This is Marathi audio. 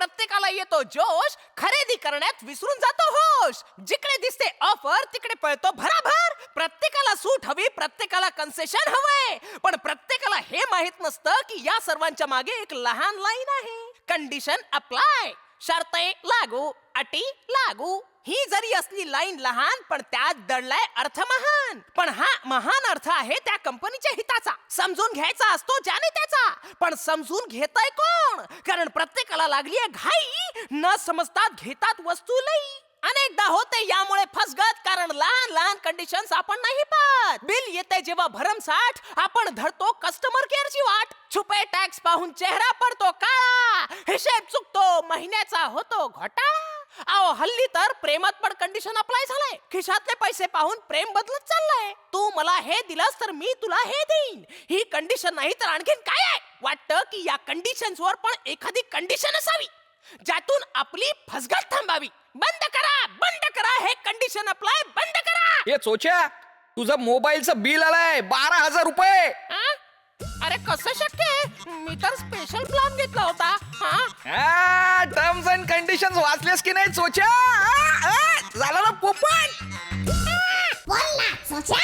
प्रत्येकाला येतो जोश खरेदी करण्यात विसरून जातो होश. जिकडे दिसते ऑफर तिकडे पळतो भराभर. प्रत्येकाला सूट हवी प्रत्येकाला कन्सेशन हवंय. पण प्रत्येकाला हे माहीत नसतं की या सर्वांच्या मागे एक लहान लाईन आहे. कंडिशन अप्लाय शर्ते लागू अटी लागू. ही जरी असली लाईन लहान पण त्यात दडलाय अर्थ महान. पण हा महान अर्थ आहे त्या कंपनीच्या हिताचा. समजून घ्यायचा असतो ज्याने त्याचा. पण समजून घेतय कोण? कारण प्रत्येकाला लागली आहे घाई. न समजतात घेतात वस्तू लई. अनेकदा होते यामुळे फसगत कारण लहान लहान कंडिशन्स आपण नाही पाहत. बिल येते जेव्हा भरमसाठ. आपण धरतो कस्टमर केअरची वाट. छुपे टॅक्स पाहून चेहरा पडतो काळा. हिशेब चुक महिन्याचा होतो घोटाळा? अहो हल्ली तर प्रेमात पण कंडिशन अप्लाय झालंय. खिशातले पैसे पाहून प्रेम बदलत चाललंय. तू मला हे दिलास तर मी तुला हे देईन. ही कंडिशन नाही तर आणखीन काय आहे? वाटतं की या कंडिशन्स वर पण एखादी कंडिशन असावी. ज्यातून आपली फसगत थांबावी. बंद करा बंद करा हे कंडिशन अप्लाय बंद करा. हे चोच्या तुझं मोबाईलचं बिल आलंय बारा हजार रुपये. तर स्पेशल प्लॅन घेतला होता. हा? टर्म्स अँड कंडिशन वाचलेस की नाही चोच्या आ, आ, झालं ना पोपट? बोल ना सोच्या?